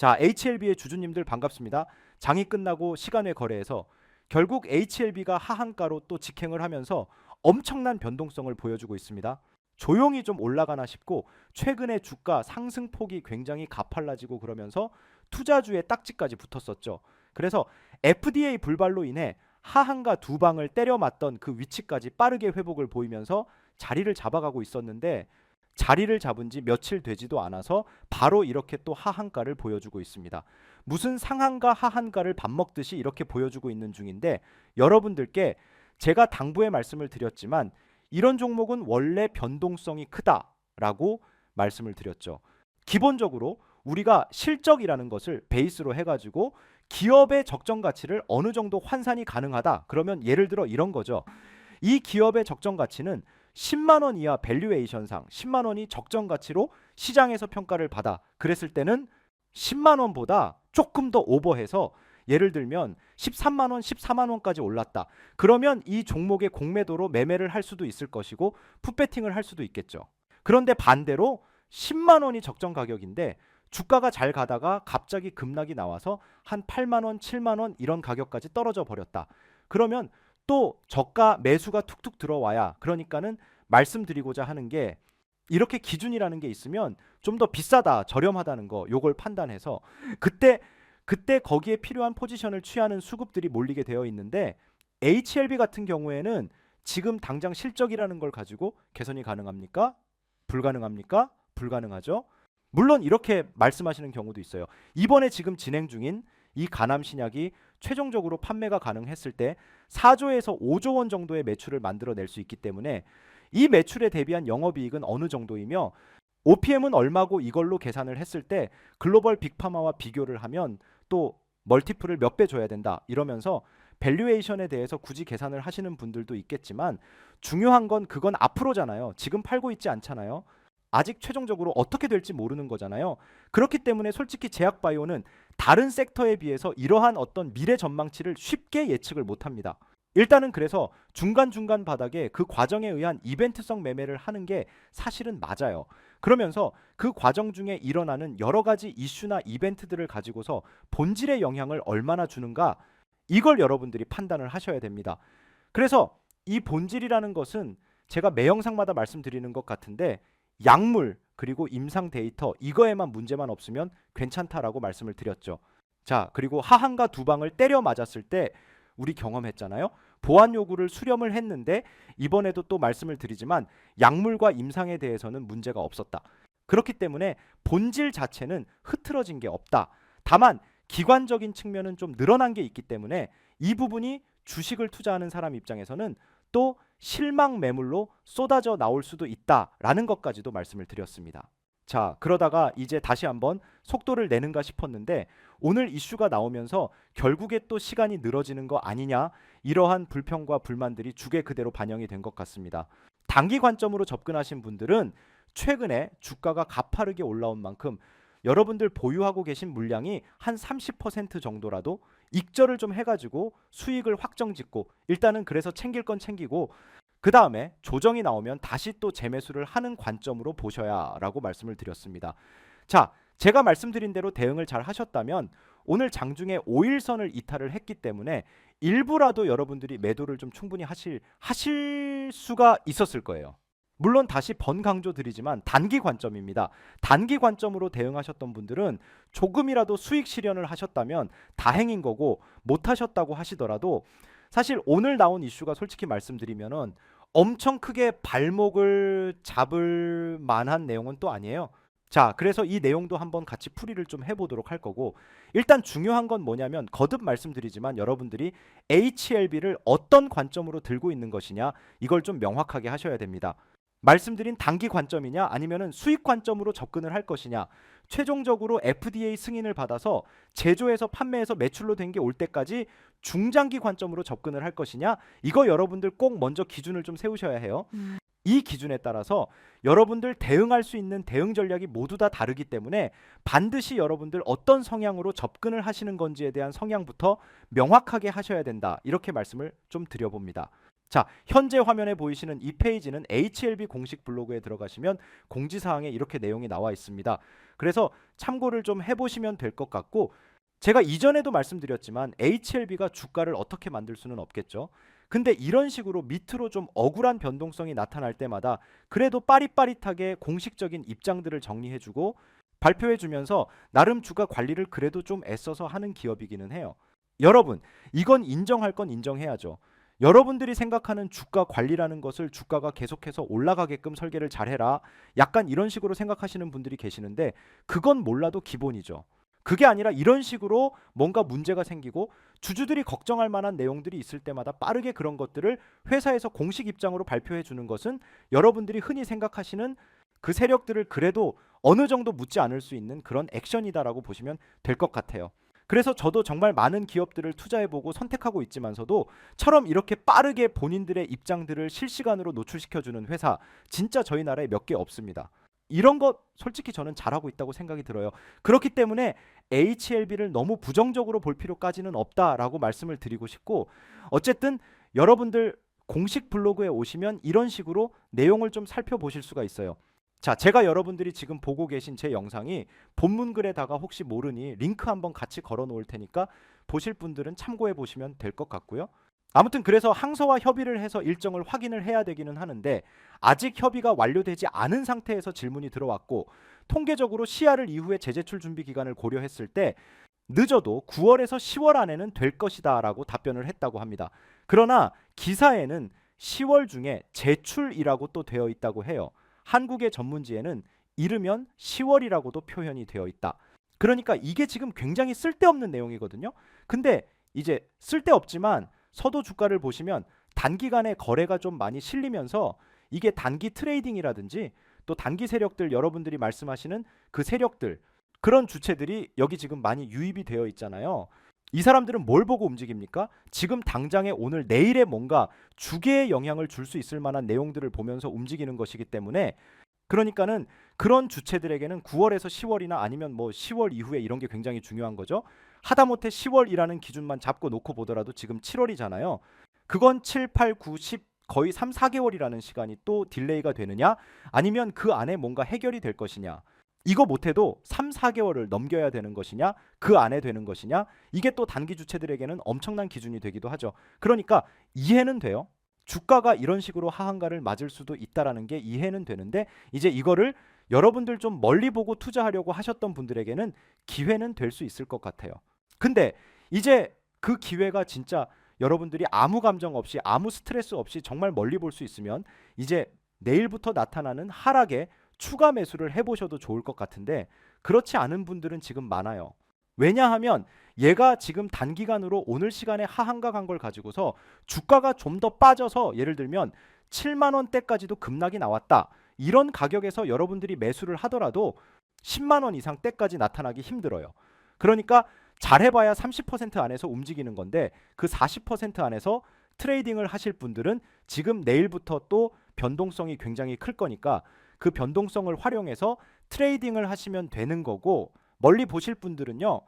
자, HLB의 주주님들 반갑습니다. 장이 끝나고 시간외 거래에서 결국 HLB가 하한가로 또 직행을 하면서 엄청난 변동성을 보여주고 있습니다. 조용히 좀 올라가나 싶고 최근에 주가 상승폭이 굉장히 가팔라지고 그러면서 투자주의 딱지까지 붙었었죠. 그래서 FDA 불발로 인해 하한가 두 방을 때려 맞던 그 위치까지 빠르게 회복을 보이면서 자리를 잡아가고 있었는데 자리를 잡은 지 며칠 되지도 않아서 바로 이렇게 또 하한가를 보여주고 있습니다. 무슨 상한가 하한가를 밥 먹듯이 이렇게 보여주고 있는 중인데 여러분들께 제가 당부의 말씀을 드렸지만 이런 종목은 원래 변동성이 크다라고 말씀을 드렸죠. 기본적으로 우리가 실적이라는 것을 베이스로 해가지고 기업의 적정 가치를 어느 정도 환산이 가능하다. 그러면 예를 들어 이런 거죠. 이 기업의 적정 가치는 10만 원 이하 밸류에이션상 10만 원이 적정 가치로 시장에서 평가를 받아. 그랬을 때는 10만 원보다 조금 더 오버해서 예를 들면 13만 원, 14만 원까지 올랐다. 그러면 이 종목의 공매도로 매매를 할 수도 있을 것이고 풋배팅을 할 수도 있겠죠. 그런데 반대로 10만 원이 적정 가격인데 주가가 잘 가다가 갑자기 급락이 나와서 한 8만 원, 7만 원 이런 가격까지 떨어져 버렸다. 그러면 또 저가 매수가 툭툭 들어와야 그러니까는 말씀드리고자 하는 게 이렇게 기준이라는 게 있으면 좀 더 비싸다, 저렴하다는 거 요걸 판단해서 그때 그때 거기에 필요한 포지션을 취하는 수급들이 몰리게 되어 있는데 HLB 같은 경우에는 지금 당장 실적이라는 걸 가지고 개선이 가능합니까? 불가능합니까? 불가능하죠. 물론 이렇게 말씀하시는 경우도 있어요. 이번에 지금 진행 중인 이 가남 신약이 최종적으로 판매가 가능했을 때 4조에서 5조 원 정도의 매출을 만들어낼 수 있기 때문에 이 매출에 대비한 영업이익은 어느 정도이며 OPM은 얼마고 이걸로 계산을 했을 때 글로벌 빅파마와 비교를 하면 또 멀티플을 몇 배 줘야 된다 이러면서 밸류에이션에 대해서 굳이 계산을 하시는 분들도 있겠지만 중요한 건 그건 앞으로잖아요. 지금 팔고 있지 않잖아요. 아직 최종적으로 어떻게 될지 모르는 거잖아요. 그렇기 때문에 솔직히 제약바이오는 다른 섹터에 비해서 이러한 어떤 미래 전망치를 쉽게 예측을 못 합니다. 일단은 그래서 중간중간 바닥에 그 과정에 의한 이벤트성 매매를 하는 게 사실은 맞아요. 그러면서 그 과정 중에 일어나는 여러 가지 이슈나 이벤트들을 가지고서 본질의 영향을 얼마나 주는가 이걸 여러분들이 판단을 하셔야 됩니다. 그래서 이 본질이라는 것은 제가 매 영상마다 말씀드리는 것 같은데 약물 그리고 임상 데이터 이거에만 문제만 없으면 괜찮다라고 말씀을 드렸죠. 자, 그리고 하한가 두 방을 때려 맞았을 때 우리 경험했잖아요. 보안 요구를 수렴을 했는데 이번에도 또 말씀을 드리지만 약물과 임상에 대해서는 문제가 없었다. 그렇기 때문에 본질 자체는 흐트러진 게 없다. 다만 기관적인 측면은 좀 늘어난 게 있기 때문에 이 부분이 주식을 투자하는 사람 입장에서는 또 실망 매물로 쏟아져 나올 수도 있다라는 것까지도 말씀을 드렸습니다. 자, 그러다가 이제 다시 한번 속도를 내는가 싶었는데 오늘 이슈가 나오면서 결국에 또 시간이 늘어지는 거 아니냐 이러한 불평과 불만들이 주게 그대로 반영이 된 것 같습니다. 단기 관점으로 접근하신 분들은 최근에 주가가 가파르게 올라온 만큼 여러분들 보유하고 계신 물량이 한 30% 정도라도 익절을 좀 해가지고 수익을 확정 짓고 일단은 그래서 챙길 건 챙기고 그 다음에 조정이 나오면 다시 또 재매수를 하는 관점으로 보셔야 라고 말씀을 드렸습니다. 자, 제가 말씀드린 대로 대응을 잘 하셨다면 오늘 장중에 5일선을 이탈을 했기 때문에 일부라도 여러분들이 매도를 좀 충분히 하실 하실 수가 있었을 거예요. 물론 다시 번 강조 드리지만 단기 관점입니다. 단기 관점으로 대응하셨던 분들은 조금이라도 수익 실현을 하셨다면 다행인 거고 못 하셨다고 하시더라도 사실 오늘 나온 이슈가 솔직히 말씀드리면은 엄청 크게 발목을 잡을 만한 내용은 또 아니에요. 자, 그래서 이 내용도 한번 같이 풀이를 좀 해보도록 할 거고 일단 중요한 건 뭐냐면 거듭 말씀드리지만 여러분들이 HLB를 어떤 관점으로 들고 있는 것이냐 이걸 좀 명확하게 하셔야 됩니다. 말씀드린 단기 관점이냐 아니면은 수익 관점으로 접근을 할 것이냐 최종적으로 FDA 승인을 받아서 제조해서 판매해서 매출로 된 게 올 때까지 중장기 관점으로 접근을 할 것이냐 이거 여러분들 꼭 먼저 기준을 좀 세우셔야 해요. 음. 이 기준에 따라서 여러분들 대응할 수 있는 대응 전략이 모두 다 다르기 때문에 반드시 여러분들 어떤 성향으로 접근을 하시는 건지에 대한 성향부터 명확하게 하셔야 된다. 이렇게 말씀을 좀 드려봅니다. 자, 현재 화면에 보이시는 이 페이지는 HLB 공식 블로그에 들어가시면 공지사항에 이렇게 내용이 나와 있습니다. 그래서 참고를 좀 해보시면 될 것 같고 제가 이전에도 말씀드렸지만 HLB가 주가를 어떻게 만들 수는 없겠죠. 근데 이런 식으로 밑으로 좀 억울한 변동성이 나타날 때마다 그래도 빠릿빠릿하게 공식적인 입장들을 정리해주고 발표해주면서 나름 주가 관리를 그래도 좀 애써서 하는 기업이기는 해요. 여러분, 이건 인정할 건 인정해야죠. 여러분들이 생각하는 주가 관리라는 것을 주가가 계속해서 올라가게끔 설계를 잘해라. 약간 이런 식으로 생각하시는 분들이 계시는데 그건 몰라도 기본이죠. 그게 아니라 이런 식으로 뭔가 문제가 생기고 주주들이 걱정할 만한 내용들이 있을 때마다 빠르게 그런 것들을 회사에서 공식 입장으로 발표해 주는 것은 여러분들이 흔히 생각하시는 그 세력들을 그래도 어느 정도 묻지 않을 수 있는 그런 액션이다라고 보시면 될 것 같아요. 그래서 저도 정말 많은 기업들을 투자해보고 선택하고 있지만서도 처럼 이렇게 빠르게 본인들의 입장들을 실시간으로 노출시켜주는 회사 진짜 저희 나라에 몇 개 없습니다. 이런 것 솔직히 저는 잘하고 있다고 생각이 들어요. 그렇기 때문에 HLB를 너무 부정적으로 볼 필요까지는 없다라고 말씀을 드리고 싶고 어쨌든 여러분들 공식 블로그에 오시면 이런 식으로 내용을 좀 살펴보실 수가 있어요. 자, 제가 여러분들이 지금 보고 계신 제 영상이 본문 글에다가 혹시 모르니 링크 한번 같이 걸어 놓을 테니까 보실 분들은 참고해 보시면 될 것 같고요. 아무튼 그래서 항서와 협의를 해서 일정을 확인을 해야 되기는 하는데 아직 협의가 완료되지 않은 상태에서 질문이 들어왔고 통계적으로 시야를 이후에 재제출 준비 기간을 고려했을 때 늦어도 9월에서 10월 안에는 될 것이다라고 답변을 했다고 합니다. 그러나 기사에는 10월 중에 제출이라고 또 되어 있다고 해요. 한국의 전문지에는 이르면 10월이라고도 표현이 되어 있다. 그러니까 이게 지금 굉장히 쓸데없는 내용이거든요. 근데 이제 쓸데없지만 서도 주가를 보시면 단기간에 거래가 좀 많이 실리면서 이게 단기 트레이딩이라든지 또 단기 세력들 여러분들이 말씀하시는 그 세력들 그런 주체들이 여기 지금 많이 유입이 되어 있잖아요. 이 사람들은 뭘 보고 움직입니까? 지금 당장에 오늘 내일에 뭔가 주계에 영향을 줄 수 있을 만한 내용들을 보면서 움직이는 것이기 때문에 그러니까는 그런 주체들에게는 9월에서 10월이나 아니면 뭐 10월 이후에 이런 게 굉장히 중요한 거죠. 하다못해 10월이라는 기준만 잡고 놓고 보더라도 지금 7월이잖아요. 그건 7, 8, 9, 10 거의 3, 4개월이라는 시간이 또 딜레이가 되느냐? 아니면 그 안에 뭔가 해결이 될 것이냐? 이거 못해도 3, 4개월을 넘겨야 되는 것이냐? 그 안에 되는 것이냐? 이게 또 단기 주체들에게는 엄청난 기준이 되기도 하죠. 그러니까 이해는 돼요. 주가가 이런 식으로 하한가를 맞을 수도 있다라는 게 이해는 되는데 이제 이거를 여러분들 좀 멀리 보고 투자하려고 하셨던 분들에게는 기회는 될 수 있을 것 같아요. 근데 이제 그 기회가 진짜 여러분들이 아무 감정 없이 아무 스트레스 없이 정말 멀리 볼 수 있으면 이제 내일부터 나타나는 하락에 추가 매수를 해보셔도 좋을 것 같은데 그렇지 않은 분들은 지금 많아요. 왜냐하면 얘가 지금 단기간으로 오늘 시간에 하한가 간 걸 가지고서 주가가 좀 더 빠져서 예를 들면 7만 원대까지도 급락이 나왔다. 이런 가격에서 여러분들이 매수를 하더라도 10만 원 이상 때까지 나타나기 힘들어요. 그러니까 잘해봐야 30% 안에서 움직이는 건데 그 40% 안에서 트레이딩을 하실 분들은 지금 내일부터 또 변동성이 굉장히 클 거니까 그 변동성을 활용해서 트레이딩을 하시면 되는 거고 멀리 보실 분들은요.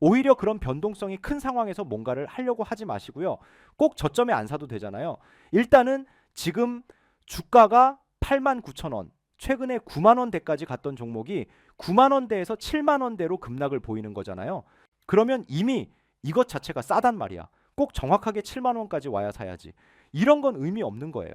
오히려 그런 변동성이 큰 상황에서 뭔가를 하려고 하지 마시고요. 꼭 저점에 안 사도 되잖아요. 일단은 지금 주가가 8만 9천 원, 최근에 9만 원대까지 갔던 종목이 9만 원대에서 7만 원대로 급락을 보이는 거잖아요. 그러면 이미 이것 자체가 싸단 말이야. 꼭 정확하게 7만 원까지 와야 사야지. 이런 건 의미 없는 거예요.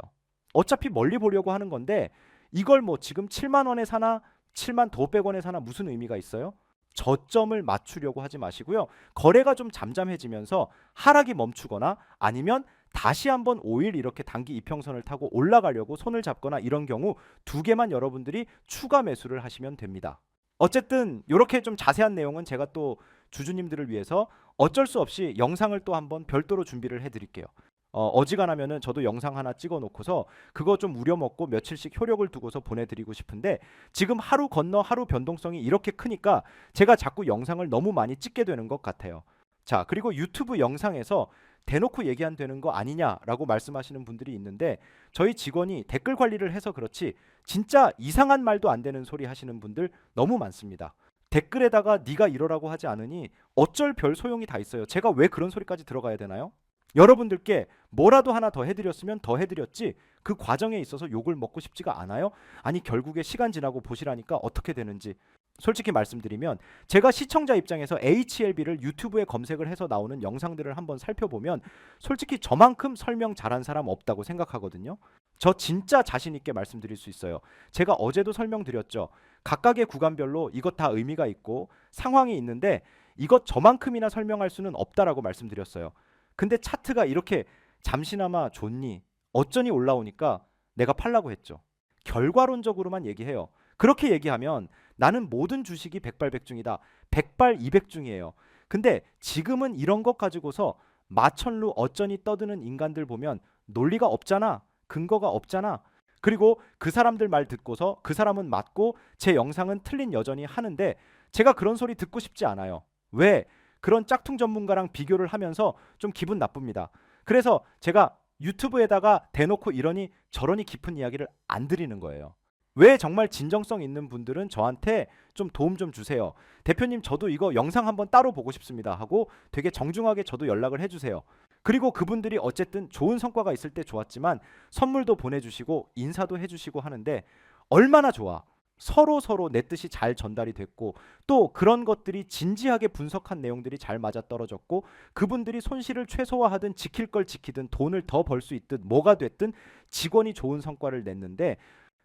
어차피 멀리 보려고 하는 건데 이걸 뭐 지금 7만 원에 사나 7만 더 500원에 사나 무슨 의미가 있어요? 저점을 맞추려고 하지 마시고요. 거래가 좀 잠잠해지면서 하락이 멈추거나 아니면 다시 한번 5일 이렇게 단기 이평선을 타고 올라가려고 손을 잡거나 이런 경우 두 개만 여러분들이 추가 매수를 하시면 됩니다. 어쨌든 이렇게 좀 자세한 내용은 제가 또 주주님들을 위해서 어쩔 수 없이 영상을 또 한번 별도로 준비를 해드릴게요. 어, 어지간하면은 저도 영상 하나 찍어 놓고서 그거 좀 우려 먹고 며칠씩 효력을 두고서 보내드리고 싶은데 지금 하루 건너 하루 변동성이 이렇게 크니까 제가 자꾸 영상을 너무 많이 찍게 되는 것 같아요. 자 그리고 유튜브 영상에서 대놓고 얘기 안 되는 거 아니냐라고 말씀하시는 분들이 있는데 저희 직원이 댓글 관리를 해서 그렇지 진짜 이상한 말도 안 되는 소리 하시는 분들 너무 많습니다. 댓글에다가 네가 이러라고 하지 않으니 어쩔 별 소용이 다 있어요. 제가 왜 그런 소리까지 들어가야 되나요? 여러분들께 뭐라도 하나 더 해드렸으면 더 해드렸지 그 과정에 있어서 욕을 먹고 싶지가 않아요? 아니 결국에 시간 지나고 보시라니까 어떻게 되는지 솔직히 말씀드리면 제가 시청자 입장에서 HLB를 유튜브에 검색을 해서 나오는 영상들을 한번 살펴보면 솔직히 저만큼 설명 잘한 사람 없다고 생각하거든요. 저 진짜 자신 있게 말씀드릴 수 있어요. 제가 어제도 설명드렸죠. 각각의 구간별로 이것 다 의미가 있고 상황이 있는데 이것 저만큼이나 설명할 수는 없다라고 말씀드렸어요. 근데 차트가 이렇게 잠시나마 좋니 어쩌니 올라오니까 내가 팔라고 했죠. 결과론적으로만 얘기해요. 그렇게 얘기하면 나는 모든 주식이 백발백중이다. 백발 이백중이에요. 근데 지금은 이런 것 가지고서 마천루 어쩌니 떠드는 인간들 보면 논리가 없잖아. 근거가 없잖아. 그리고 그 사람들 말 듣고서 그 사람은 맞고 제 영상은 틀린 여전히 하는데 제가 그런 소리 듣고 싶지 않아요. 왜? 그런 짝퉁 전문가랑 비교를 하면서 좀 기분 나쁩니다. 그래서 제가 유튜브에다가 대놓고 이러니 저러니 깊은 이야기를 안 드리는 거예요. 왜 정말 진정성 있는 분들은 저한테 좀 도움 좀 주세요. 대표님 저도 이거 영상 한번 따로 보고 싶습니다 하고 되게 정중하게 저도 연락을 해주세요. 그리고 그분들이 어쨌든 좋은 성과가 있을 때 좋았지만 선물도 보내주시고 인사도 해주시고 하는데 얼마나 좋아. 서로 서로 내 뜻이 잘 전달이 됐고 또 그런 것들이 진지하게 분석한 내용들이 잘 맞아 떨어졌고 그분들이 손실을 최소화하든 지킬 걸 지키든 돈을 더 벌 수 있든 뭐가 됐든 직원이 좋은 성과를 냈는데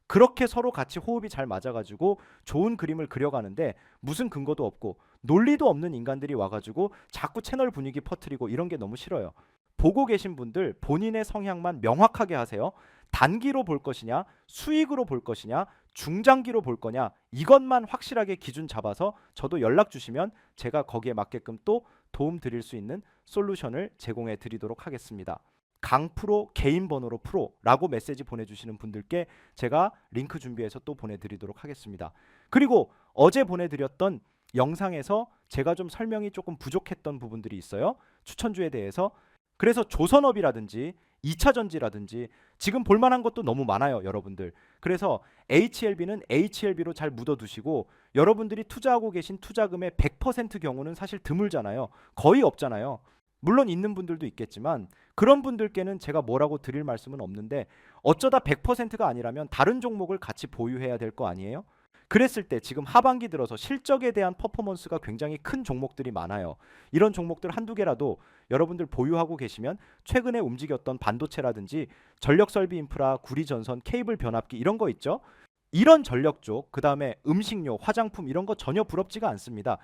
그렇게 서로 같이 호흡이 잘 맞아가지고 좋은 그림을 그려가는데 무슨 근거도 없고 논리도 없는 인간들이 와가지고 자꾸 채널 분위기 퍼뜨리고 이런 게 너무 싫어요. 보고 계신 분들 본인의 성향만 명확하게 하세요. 단기로 볼 것이냐, 수익으로 볼 것이냐, 중장기로 볼 거냐 이것만 확실하게 기준 잡아서 저도 연락 주시면 제가 거기에 맞게끔 또 도움 드릴 수 있는 솔루션을 제공해 드리도록 하겠습니다. 강프로 개인 번호로 프로라고 메시지 보내주시는 분들께 제가 링크 준비해서 또 보내드리도록 하겠습니다. 그리고 어제 보내드렸던 영상에서 제가 좀 설명이 조금 부족했던 부분들이 있어요. 추천주에 대해서. 그래서 조선업이라든지 2차 전지라든지 지금 볼만한 것도 너무 많아요, 여러분들. 그래서 HLB는 HLB로 잘 묻어두시고 여러분들이 투자하고 계신 투자금의 100% 경우는 사실 드물잖아요. 거의 없잖아요. 물론 있는 분들도 있겠지만 그런 분들께는 제가 뭐라고 드릴 말씀은 없는데 어쩌다 100%가 아니라면 다른 종목을 같이 보유해야 될 거 아니에요? 그랬을 때 지금 하반기 들어서 실적에 대한 퍼포먼스가 굉장히 큰 종목들이 많아요. 이런 종목들 한두 개라도 여러분들 보유하고 계시면 최근에 움직였던 반도체라든지 전력 설비 인프라, 구리 전선, 케이블 변압기 이런 거 있죠? 이런 전력 쪽, 그다음에 음식료, 화장품 이런 거 전혀 부럽지가 않습니다.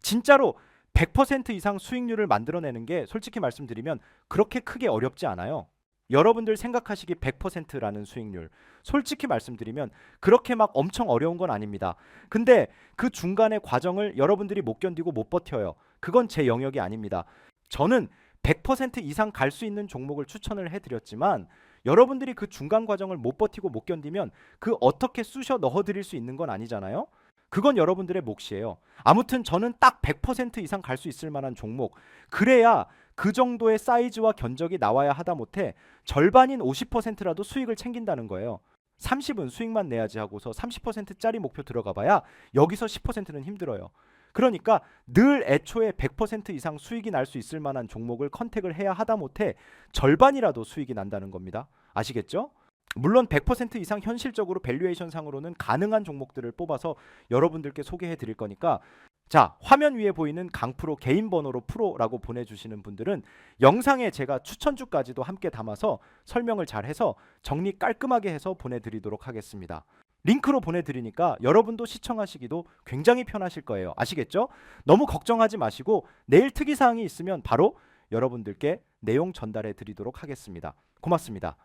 진짜로 100% 이상 수익률을 만들어내는 게 솔직히 말씀드리면 그렇게 크게 어렵지 않아요. 여러분들 생각하시기 100%라는 수익률. 솔직히 말씀드리면 그렇게 막 엄청 어려운 건 아닙니다. 근데 그 중간의 과정을 여러분들이 못 견디고 못 버텨요. 그건 제 영역이 아닙니다. 저는 100% 이상 갈 수 있는 종목을 추천을 해드렸지만 여러분들이 그 중간 과정을 못 버티고 못 견디면 그 어떻게 쑤셔 넣어드릴 수 있는 건 아니잖아요. 그건 여러분들의 몫이에요. 아무튼 저는 딱 100% 이상 갈 수 있을 만한 종목. 그래야 그 정도의 사이즈와 견적이 나와야 하다 못해 절반인 50%라도 수익을 챙긴다는 거예요. 30은 수익만 내야지 하고서 30%짜리 목표 들어가 봐야 여기서 10%는 힘들어요. 그러니까 늘 애초에 100% 이상 수익이 날 수 있을 만한 종목을 컨택을 해야 하다 못해 절반이라도 수익이 난다는 겁니다. 아시겠죠? 물론 100% 이상 현실적으로 밸류에이션 상으로는 가능한 종목들을 뽑아서 여러분들께 소개해 드릴 거니까 자, 화면 위에 보이는 강프로 개인 번호로 프로라고 보내주시는 분들은 영상에 제가 추천주까지도 함께 담아서 설명을 잘 해서 정리 깔끔하게 해서 보내드리도록 하겠습니다. 링크로 보내드리니까 여러분도 시청하시기도 굉장히 편하실 거예요. 아시겠죠? 너무 걱정하지 마시고 내일 특이사항이 있으면 바로 여러분들께 내용 전달해 드리도록 하겠습니다. 고맙습니다.